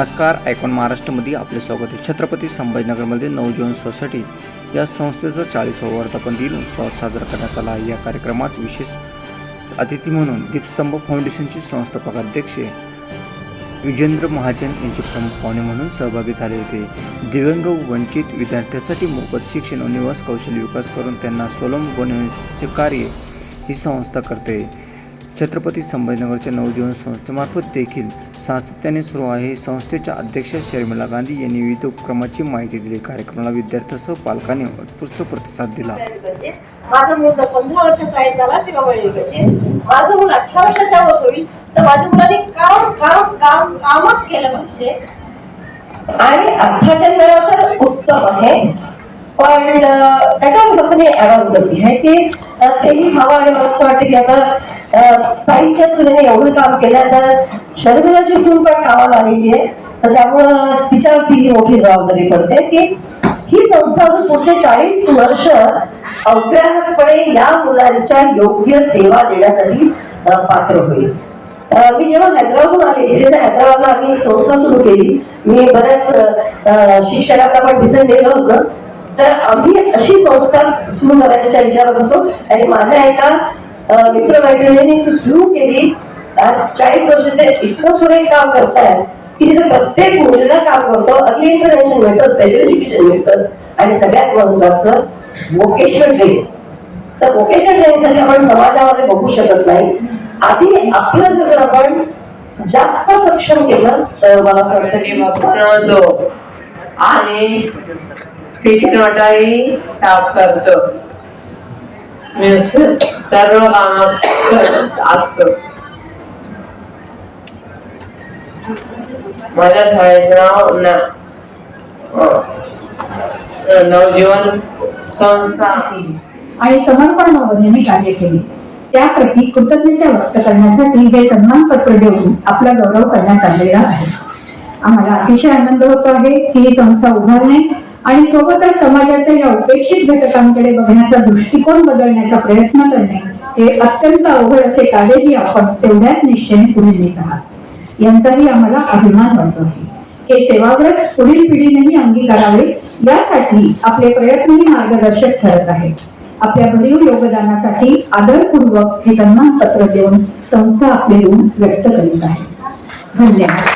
नमस्कार ऐकून महाराष्ट्रामध्ये आपले स्वागत आहे. छत्रपती संभाजीनगरमध्ये नवजीवन सोसायटी या संस्थेचा चाळीसावा वर्धापन दिन उत्सव साजरा करण्यात आला. या कार्यक्रमात विशेष अतिथी म्हणून दीपस्तंभ फाउंडेशनचे संस्थापक अध्यक्ष विजेंद्र महाजन यांचे प्रमुख पाहुणे म्हणून सहभागी झाले होते. दिव्यांग वंचित विद्यार्थ्यांसाठी मोफत शिक्षण व निवास कौशल्य विकास करून त्यांना स्वलंब बनवण्याचे कार्य ही संस्था करते. छत्रपती संभाजीनगरच्या नवजीवन संस्थेमार्फत देखील सातत्याने सुरू आहे. संस्थेच्या अध्यक्ष शर्मिला गांधी यांनी विविध उपक्रमाची माहिती दिली. कार्यक्रमाला विद्यार्थ्यांसह पालकांनी उत्कृष्ट प्रतिसाद दिला. पाहिजे मूल जर पंधरा वर्षाचा आहे त्याला सेवा मिळाली पाहिजे. माझं मूल अठरा वर्षाच्या वर होईल तर माझ्या मुलाने काम काम काम कामच केलं पाहिजे. आणि अठराच्या वेळा तर उत्तम आहे. पण अं, त्याच्यावर फक्त मी आहे की तेही हवा आणि मला असं वाटतं की आता साईच्या सुनेने एवढं काम केलं तर शर्मिलाची सून पण कामाला आलेली आहे. तर त्यामुळं तिच्यावरती ही मोठी जबाबदारी पडते की ही संस्था अजून पुढचे चाळीस वर्ष अव्याहतपणे या मुलांच्या योग्य सेवा देण्यासाठी पात्र होईल. मी जेव्हा हैदराबादहून आले तिथे हैदराबादला आम्ही एक संस्था सुरू केली. मी बऱ्याच अं, पण तिथे नेलं होतं. तर आम्ही अशी संस्था सुरू करायच्या विचारात होतो. आणि माझ्या एका मित्र मित्रमैत्रिणींनी ती सुरू केली. आज चाळीस वर्ष ते इतकं सुरे काम करतायत की तिथे प्रत्येक मुलीला काम करतो. अर्ली इंटरव्हेन्शन मिळतं स्पेशल एज्युकेशन मिळतं. आणि सगळ्यात महत्वाचं वोकेशनल ट्रेनिंग तर वोकेशनल ट्रेनिंगसाठी आपण समाजामध्ये बघू शकत नाही. आधी आपलं जर आपण जास्त सक्षम केलं तर मला असं वाटतं की आणि किचन साफ करतो. सर्व काम असतो. माझ्या नाव हो. नवजीवन संस्था. आणि समर्पण नेहमी कार्य केले. त्याप्रती कृतज्ञता व्यक्त करण्यासाठी हे सन्मानपत्र देऊन आपला गौरव करण्यात आलेला आहे. आम्हाला अतिशय आनंद होत आहे की ही संस्था उभारणे आणि सोबतच समाजाच्या या उपेक्षित घटकांकडे बघण्याचा दृष्टिकोन बदलण्याचा प्रयत्न करणे हे अत्यंत अवघड असे कार्यही आपण तेवढ्याच निश्चयाने पुढे नेत आहात. यांचाही आम्हाला अभिमान वाटतो आहे. हे सेवाव्रत पुढील पिढीनेही अंगीकारावे यासाठी आपले प्रयत्नही मार्गदर्शक ठरत आहेत. आपल्या भरीव योगदानासाठी आदरपूर्वक हे सन्मान पत्र देऊन संस्था आपले ऋण व्यक्त करीत आहे. धन्यवाद.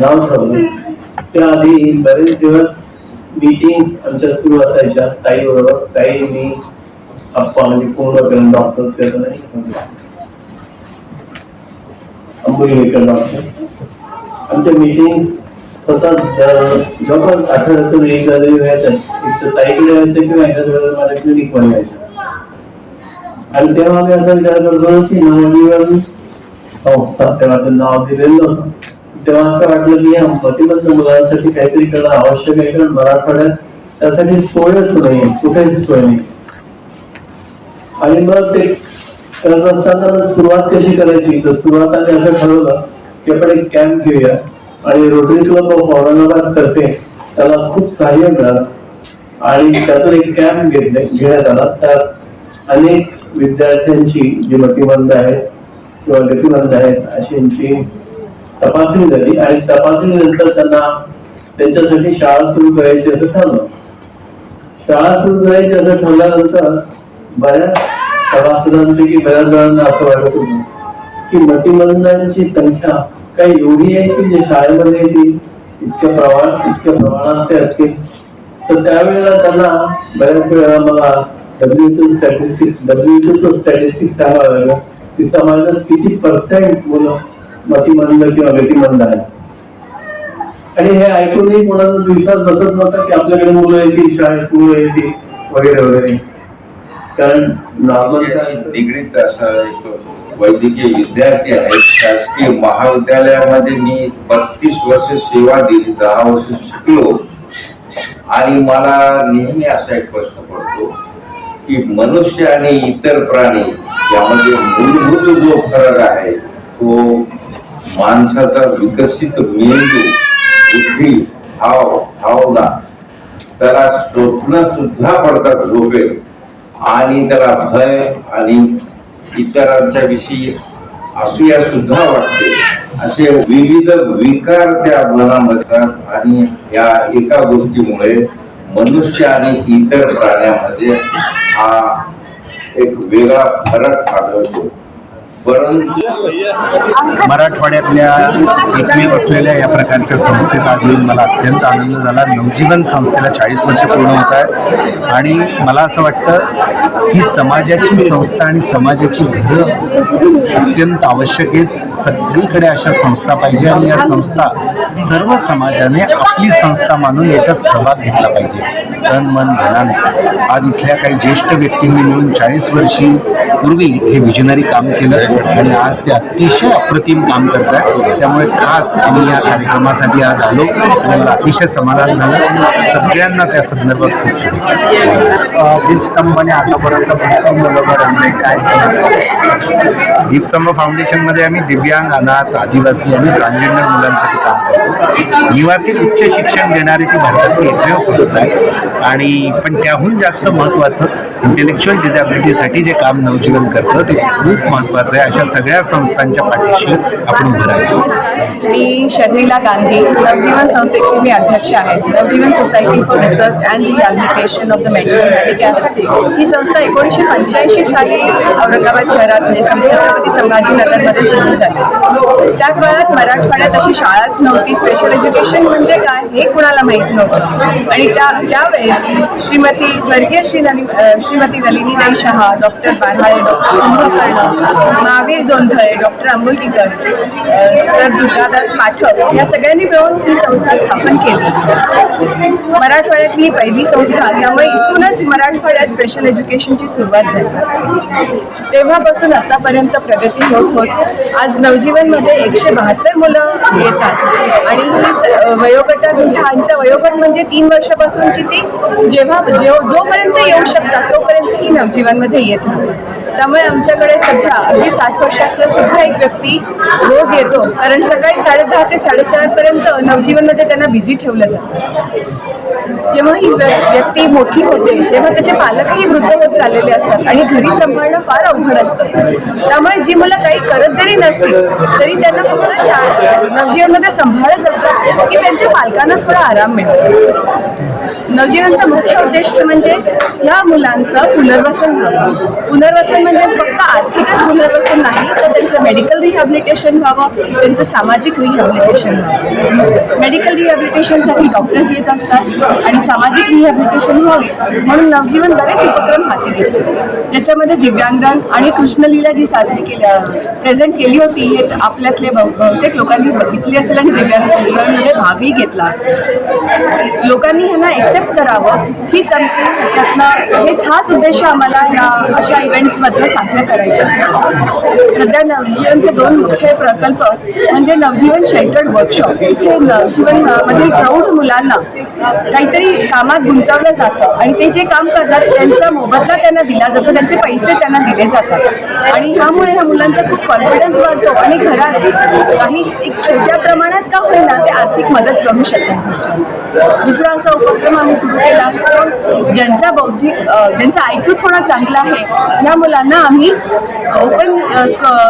नाव ठरवलं त्याआधी दिवस मीटिंग्स आमच्या सुरू असायच्या ताई बरोबर ताई मी अप्पा म्हणजे पूर्ण करून डॉक्टर त्याचं नाही अंबोलीकर डॉक्टर आमच्या मीटिंग्स सतत अं, जवळपास आठवड्यातून एकदा तरी व्हायचं एक ताईकडे व्हायचं किंवा एखाद्या वेळेला माझ्या क्लिनिक मध्ये व्हायचं आणि तेव्हा आम्ही असा विचार करतो की नवजीवन संस्था तेव्हा नाव दिलेलं होतं तेव्हा असं वाटलं की या मतिमंद मुलांसाठी काहीतरी करणं आवश्यक आहे कारण मराठवाड्यात त्यासाठी सोयच नाही कुठेच सोय नाही. आणि मग ते करत असताना सुरुवात कशी करायची? तर सुरुवात आम्ही असं ठरवलं की आपण एक कॅम्प घेऊया. आणि रोटरी क्लब ऑफ औरंगाबाद करते त्याला खूप सहाय्य मिळालं. आणि त्यातून एक कॅम्प घेतले घेण्यात आला. त्यात अनेक विद्यार्थ्यांची जी मतिमंद आहेत किंवा गतिमंद आहेत अशींची तपासणी झाली आणि तपासणीनंतर त्यांना त्यांच्यासाठी शाळा सुरू करायची असं ठरलं. शाळा सुरू करायची असं ठरल्यानंतर बऱ्याच सभासदांपैकी बऱ्याच जणांना असं वाटत होतं की मतिमंदांची संख्या काही एवढी आहे की जे शाळेमध्ये येतील इतक्या प्रमाणात इतक्या प्रमाणात ते असतील. तर त्यावेळेला त्यांना बऱ्याच वेळा मला डब्ल्यू स्टॅटिस्टिक्स डब्ल्यू स्टॅटिस्टिक्स सांगावं लागलं. की समाजात किती पर्सेंट मुलं मतिमंद किंवा गतिमंद आहेत आणि हे ऐकूनही कोणाचा विश्वास बसत नव्हता की आपल्याकडे मुलं येतील शाळेत मुलं येतील वगैरे वगैरे. कारण नॉर्मल डिग्रीत असा एक वैद्यकीय विद्यार्थी आहे. शासकीय महाविद्यालयामध्ये मी बत्तीस वर्ष सेवा दिली दहा वर्ष शिकलो. आणि मला नेहमी असा एक प्रश्न पडतो की मनुष्य आणि इतर प्राणी यामध्ये मूलभूत जो फरक आहे तो माणसाचा विकसित मेंदू बुद्धी भाव भावना त्याला स्वप्न सुद्धा पडतात झोपेत. आणि त्याला भय आणि इतरांच्या विषयी असूया सुद्धा वाटते. असे विविध विकार त्या मनामध्ये आणि या एका गोष्टीमुळे मनुष्य आणि इतर प्राण्यामध्ये हा एक वेगळा फरक आढळतो. परंतु मराठवाड्यातल्या एकमेव असलेल्या या प्रकारच्या संस्थेत आज येऊन मला अत्यंत आनंद झाला. नवजीवन संस्थेला चाळीस वर्ष पूर्ण होत आहे आणि मला असं वाटतं ही समाजाची संस्था आणि समाजाची घरं अत्यंत आवश्यक आहेत. सगळीकडे अशा संस्था पाहिजे आणि या संस्था सर्व समाजाने आपली संस्था मानून याच्यात सहभाग घेतला पाहिजे. तन मन धनाने. आज इथल्या काही ज्येष्ठ व्यक्तींनी मिळून चाळीस वर्षी पूर्वी हे विजनरी काम केलं. आणि आज ते अतिशय अप्रतिम काम करत आहे त्यामुळे खास मी या कार्यक्रमासाठी आज आलो. मला अतिशय समाधान झालं. सगळ्यांना त्या संदर्भात खूप शुभेच्छा. दीपस्तंभाने आतापर्यंत काय दीपस्तंभ फाउंडेशनमध्ये आम्ही दिव्यांग अनाथ आदिवासी आणि ट्रान्सजेंडर मुलांसाठी काम करतो. निवासी उच्च शिक्षण देणारी ती भारतातली एकमेव संस्था आहे. आणि पण त्याहून जास्त महत्त्वाचं इंटेलेक्च्युअल डिझॅबिलिटीसाठी जे काम नवजीवन करतं ते खूप महत्त्वाचं आहे. अशा सगळ्या संस्थांच्या पाठीशी आपण उभं राहिलो. मी शर्मिला गांधी नवजीवन संस्थेची मी अध्यक्ष आहे. Navjeevan society for research and rehabilitation of the medical ही संस्था एकोणीसशे पंच्याऐंशी साली औरंगाबाद शहरात म्हणजे छत्रपती संभाजीनगरमध्ये सुरू झाली. त्या काळात मराठवाड्यात अशी शाळाच नव्हती. स्पेशल एज्युकेशन म्हणजे काय हे कुणाला माहीत नव्हतं. आणि त्या त्यावेळेस श्रीमती स्वर्गीय श्री नली Shrimati Nalinibai Shah doctor Barhale doctor Kumbhakarna Mahavir Jondhale doctor Ambolikar sir Durgadas Pathak या सगळ्यांनी मिळून ही संस्था स्थापन केली. मराठवाड्यातली ही पहिली संस्था त्यामुळे इथूनच मराठवाड्यात स्पेशल एज्युकेशनची सुरुवात झाली. तेव्हापासून आतापर्यंत प्रगती होत होत आज नवजीवनमध्ये एकशे बहात्तर मुलं येतात. आणि वयोगटात म्हणजे ह्यांचा वयोगट म्हणजे तीन वर्षापासूनची ती जेव्हा जेव जोपर्यंत येऊ शकतात तोपर्यंत ही नवजीवनमध्ये येत होती त्यामुळे आमच्याकडे सध्या अगदी साठ वर्षाचा सुद्धा एक व्यक्ती रोज येतो. कारण सकाळी साडेदहा ते साडेचारपर्यंत नवजीवनमध्ये त्यांना बिझी ठेवलं जातं. जेव्हा ही व्यक्ती मोठी होते तेव्हा त्याचे पालकही वृद्ध होत चाललेले असतात आणि घरी सांभाळणं फार अवघड असतं. त्यामुळे जी मुलं काही करत जरी नसतील तरी त्यांना फक्त शाळा नवजीवनमध्ये सांभाळत जातात की त्यांच्या पालकांना थोडा आराम मिळतो. नवजीवनचा मुख्य उद्देश म्हणजे या मुलांचं पुनर्वसन व्हावं. पुनर्वसन म्हणजे फक्त आर्थिकच पुनर्वसन नाही तर त्यांचं मेडिकल रिहॅबिलिटेशन व्हावं त्यांचं सामाजिक रिहॅबिलिटेशन व्हावं. मेडिकल रिहॅबिलिटेशनसाठी डॉक्टर्स येत असतात आणि सामाजिक रिहॅबिलिटेशन व्हावी म्हणून नवजीवन बरेच उपक्रम हाती घेतले. ज्याच्यामध्ये दिव्यांगदान आणि कृष्णलीला जी साजरी केल्या प्रेझेंट केली होती हे आपल्यातले बहु- बहुतेक लोकांनी बघितली असेल आणि दिव्यांगांमध्ये भागही घेतला असेल. लोकांनी ह्यांना एक्सेप्ट करावं हीच आमची ह्याच्यातनं हेच हाच उद्देश आम्हाला ह्या अशा इव्हेंट्समधनं साध्य करायचा सध्या नवजीवनचे दोन मुख्य प्रकल्प म्हणजे नवजीवन शेल्टर्ड वर्कशॉप इथे नवजीवन मधील प्रौढ मुलांना काहीतरी कामात गुंतवलं जातं आणि ते जे काम करतात त्यांचा मोबदला त्यांना दिला जातो त्यांचे पैसे त्यांना दिले जातात. आणि ह्यामुळे ह्या मुलांचा खूप कॉन्फिडन्स वाढतो आणि घरात काही एक छोट्या प्रमाणात का होईना ते आर्थिक मदत करू शकतात दुसरा असा उपक्रम आम्ही सुरू केला ज्यांचा बौद्धिक ज्यांचा आयक्यू थोडा चांगला आहे या मुलांना आम्ही ओपन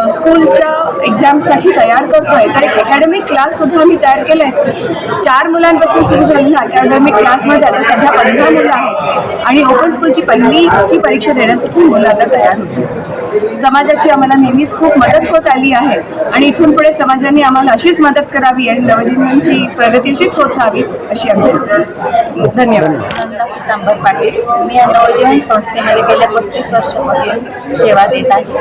स्कूलच्या एक्झामसाठी तयार करतोय तर एक अकॅडमिक क्लास सुद्धा आम्ही तयार केले चार मुलांपासून सुरू झालेल्या अकॅडमिक क्लासमध्ये आता सध्या पंधरा मुलं आहेत. आणि ओपन स्कूलची पहिलीची परीक्षा देण्यासाठी मुलं आता तयार होते. समाजाची आम्हाला नेहमीच खूप मदत होत आली आहे. आणि इथून पुढे समाजाने आम्हाला अशीच मदत करावी आणि नवजीवनांची प्रगती अशीच होत राहावी अशी आमची इच्छा आहे. धन्यवाद. नंबर पाटील. मी या नवजीवन संस्थेमध्ये गेल्या पस्तीस वर्षापासून सेवा देत आहे.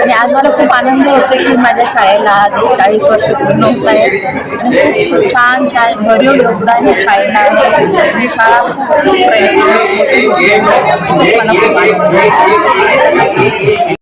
आणि आज मला खूप आनंद होतो की माझ्या शाळेला आज चाळीस वर्ष पूर्ण होत आहेत. आणि खूप छान छान भरीव योगदान या शाळेला आहे. ही शाळा खूप मला खूप आनंद होतो.